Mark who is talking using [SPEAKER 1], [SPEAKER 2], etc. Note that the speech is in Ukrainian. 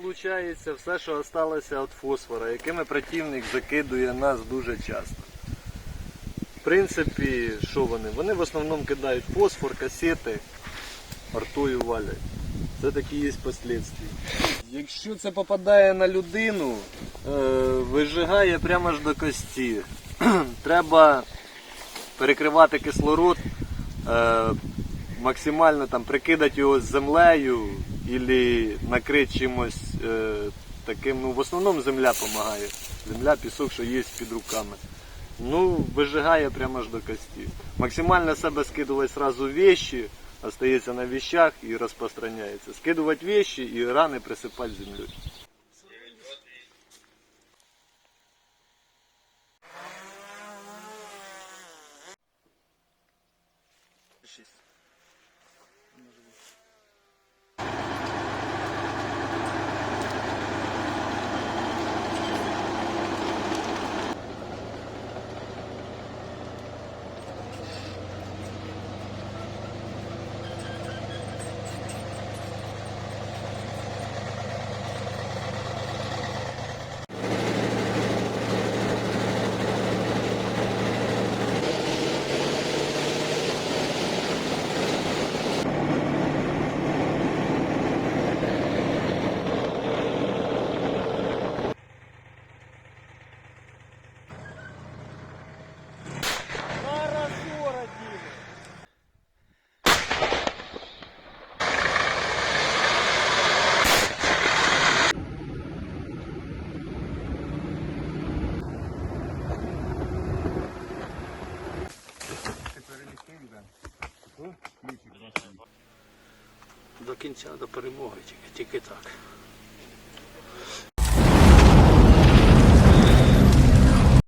[SPEAKER 1] виходить все, що залишилося від фосфора, якими противник закидує нас дуже часто. В принципі, що вони? Вони в основному кидають фосфор, касети, артою валять. Це такі є послідствия. Якщо це попадає на людину, е, вижигає прямо ж до кості. Треба перекривати кислород, е, максимально там прикидати його з землею або накрити чимось е, таким. Ну, в основному земля допомагає. Земля, пісок, що є під руками. Ну, вижигає прямо ж до кості. Максимально себе скидувати сразу вещи, остається на вещах і розпространяється. Скидувати вещи і рани присипати землею. До кінця, до перемоги, тільки, тільки так.